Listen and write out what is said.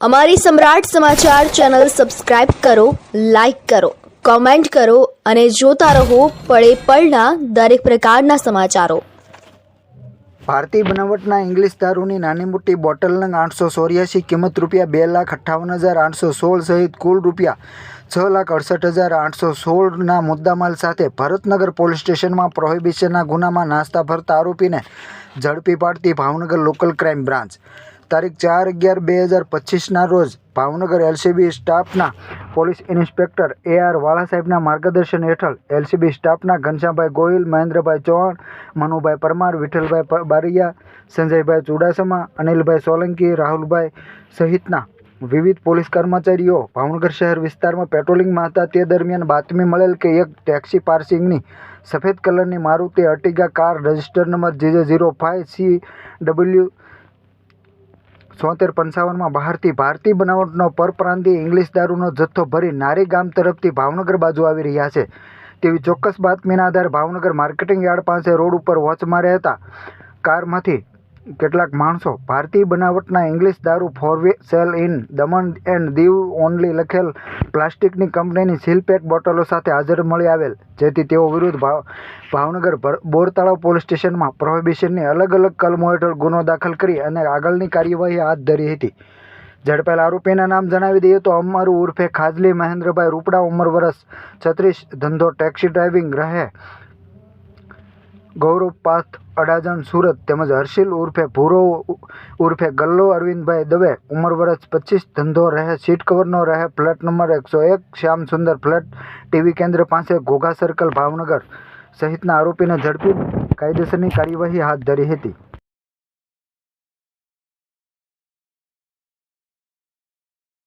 અમારી સમ્રાટ સમાચાર channel subscribe કરો, લાઇક કરો, કોમેન્ટ કરો અને જોતા રહો પળે પળના દરેક પ્રકારના સમાચારો. ભારતીય બનાવટના ઇંગ્લિશ દારૂની નાની મોટી બોટલના આઠસો ચોર્યાસી કિંમત રૂપિયા બે લાખ અઠ્ઠાવન હજાર આઠસો સોળ સહિત કુલ રૂપિયા છ લાખ અડસઠ હજાર આઠસો સોળના મુદ્દામાલ સાથે ભરતનગર પોલીસ સ્ટેશનમાં પ્રોહિબિશનના ગુનામાં નાસ્તા ભરતા આરોપીને ઝડપી પાડતી ભાવનગર લોકલ ક્રાઇમ બ્રાન્ચ. તારીખ ચાર અગિયાર બે હજાર પચીસના રોજ ભાવનગર એલસીબી સ્ટાફના police inspector A R Vala સાહેબના માર્ગદર્શન હેઠળ એલસીબી સ્ટાફના ઘનશ્યામભાઈ ગોહિલ, મહેન્દ્રભાઈ ચૌહાણ, મનુભાઈ પરમાર, વિઠ્ઠલભાઈ બારિયા, સંજયભાઈ ચુડાસમા, અનિલભાઈ સોલંકી, રાહુલભાઈ સહિતના વિવિધ પોલીસ કર્મચારીઓ ભાવનગર શહેર વિસ્તારમાં પેટ્રોલિંગમાં હતા તે દરમિયાન બાતમી મળેલ કે એક ટેક્સી પાર્સિંગની સફેદ કલરની Maruti Ertiga car register number GJ zero five C W છોતેર પંચાવનમાં બહારથી ભારતીય બનાવટનો પરપ્રાંતીય ઇંગ્લિશ દારૂનો જથ્થો ભરી નારી ગામ તરફથી ભાવનગર બાજુ આવી રહ્યા છે. તેવી ચોક્કસ બાતમીના આધારે ભાવનગર માર્કેટિંગ યાર્ડ પાસે રોડ ઉપર વોચ માર્યા હતા કારમાંથી કેટલાક માણસો ભારતીય બનાવટના ઇંગ્લિશ દારૂ for sale in Daman and Diu only લખેલ પ્લાસ્ટિકની કંપનીની સીલપેક બોટલો સાથે હાજર મળી આવેલ, જેથી તેઓ વિરુદ્ધ ભાવ, ભાવનગર બોરતળાવ પોલીસ સ્ટેશનમાં પ્રોહિબિશનની અલગ અલગ કલમો હેઠળ ગુનો દાખલ કરી અને આગળની કાર્યવાહી હાથ ધરી હતી. ઝડપાયેલ આરોપીના નામ જણાવી દઈએ તો અમારું ઉર્ફે ખાજલી મહેન્દ્રભાઈ રૂપડા, ઉંમર વર્ષ છત્રીસ, ધંધો ટેક્સી ડ્રાઇવિંગ રહે. ગૌરવ પાથ અડાજણ સુરત તેમજ હર્ષિલ ઉર્ફે ભૂરો ઉર્ફે ગલ્લો અરવિંદભાઈ દવે ઉંમર વર્ષ પચીસ, ધંધો રહે, સીટ કવરનો રહે, ફ્લેટ નંબર એકસો એક, શ્યામ સુંદર ફ્લેટ, ટીવી કેન્દ્ર પાસે, ઘોઘા સર્કલ ભાવનગર સહિતના આરોપીને ઝડપી કાયદેસરની કાર્યવાહી હાથ ધરી હતી.